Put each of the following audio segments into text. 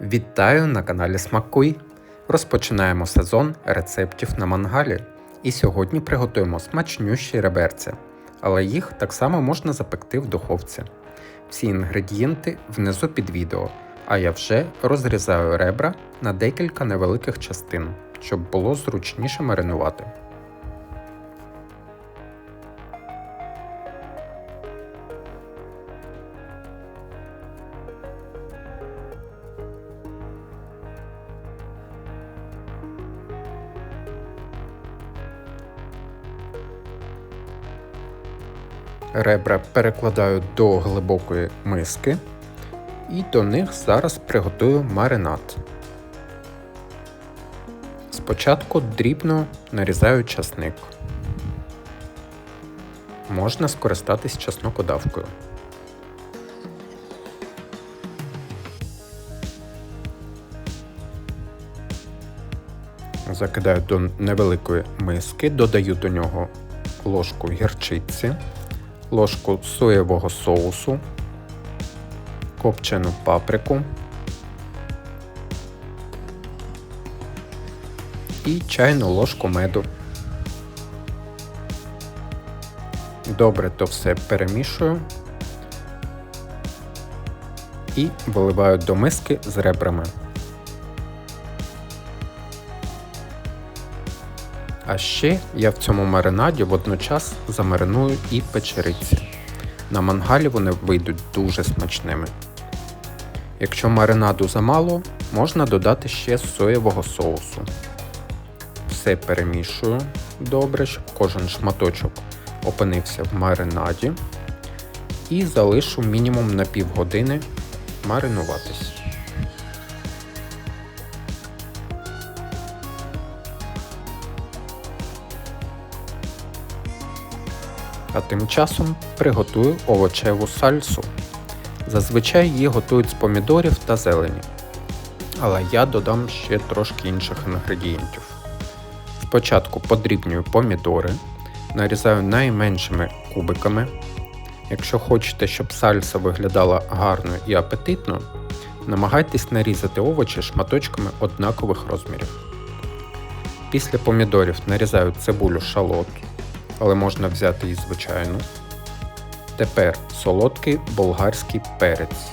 Вітаю на каналі Смакуй! Розпочинаємо сезон рецептів на мангалі. І сьогодні приготуємо смачнющі реберця, але їх так само можна запекти в духовці. Всі інгредієнти внизу під відео, а я вже розрізаю ребра на декілька невеликих частин, щоб було зручніше маринувати. Ребра перекладаю до глибокої миски і до них зараз приготую маринад. Спочатку дрібно нарізаю часник. Можна скористатись чеснокодавкою. Закидаю до невеликої миски, додаю до нього ложку гірчиці ложку соєвого соусу, копчену паприку і чайну ложку меду. Добре то все перемішую і виливаю до миски з ребрами. А ще я в цьому маринаді водночас замариную і печериці. На мангалі вони вийдуть дуже смачними. Якщо маринаду замало, можна додати ще соєвого соусу. Все перемішую добре, щоб кожен шматочок опинився в маринаді. І залишу мінімум на півгодини маринуватись. А тим часом приготую овочеву сальсу. Зазвичай її готують з помідорів та зелені. Але я додам ще трошки інших інгредієнтів. Спочатку подрібнюю помідори, нарізаю найменшими кубиками. Якщо хочете, щоб сальса виглядала гарно і апетитно, намагайтесь нарізати овочі шматочками однакових розмірів. Після помідорів нарізаю цибулю шалот, але можна взяти і звичайну. Тепер солодкий болгарський перець.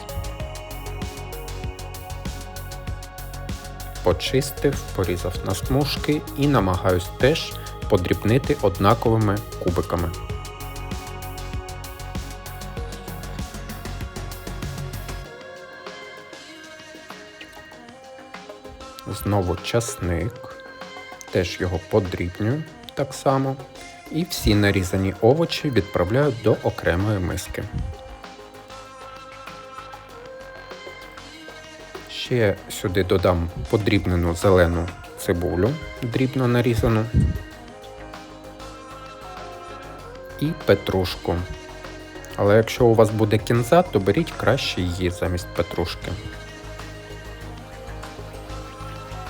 Почистив, порізав на смужки і намагаюсь теж подрібнити однаковими кубиками. Знову часник, теж його подрібнюю так само і всі нарізані овочі відправляю до окремої миски. Ще сюди додам подрібнену зелену цибулю, дрібно нарізану, і петрушку. Але якщо у вас буде кінза, то беріть краще її замість петрушки.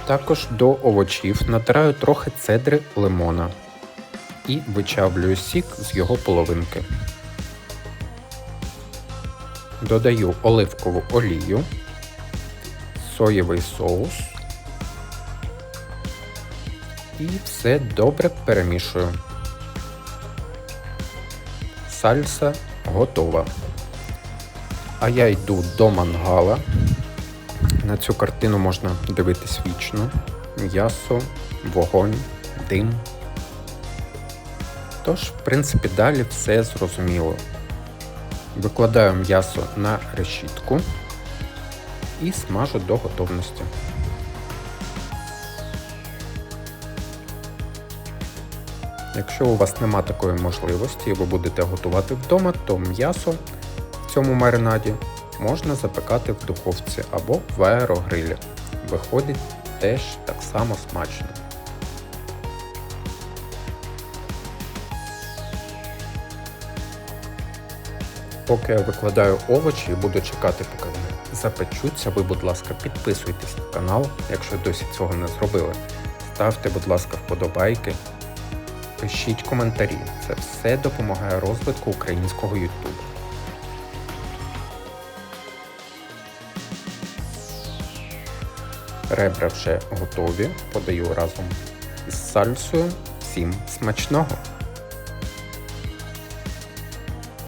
Також до овочів натираю трохи цедри лимона і вичавлюю сік з його половинки. Додаю оливкову олію, соєвий соус і все добре перемішую. Сальса готова. А я йду до мангала. На цю картину можна дивитись вічно. М'ясо, вогонь, дим. Тож, в принципі, далі все зрозуміло. Викладаю м'ясо на решітку і смажу до готовності. Якщо у вас нема такої можливості і ви будете готувати вдома, то м'ясо в цьому маринаді можна запекати в духовці або в аерогрилі. Виходить теж так само смачно. Поки я викладаю овочі і буду чекати, поки вони запечуться, ви, будь ласка, підписуйтесь на канал, якщо досі цього не зробили. Ставте, будь ласка, вподобайки, пишіть коментарі. Це все допомагає розвитку українського YouTube. Ребра вже готові, подаю разом із сальсою. Всім смачного!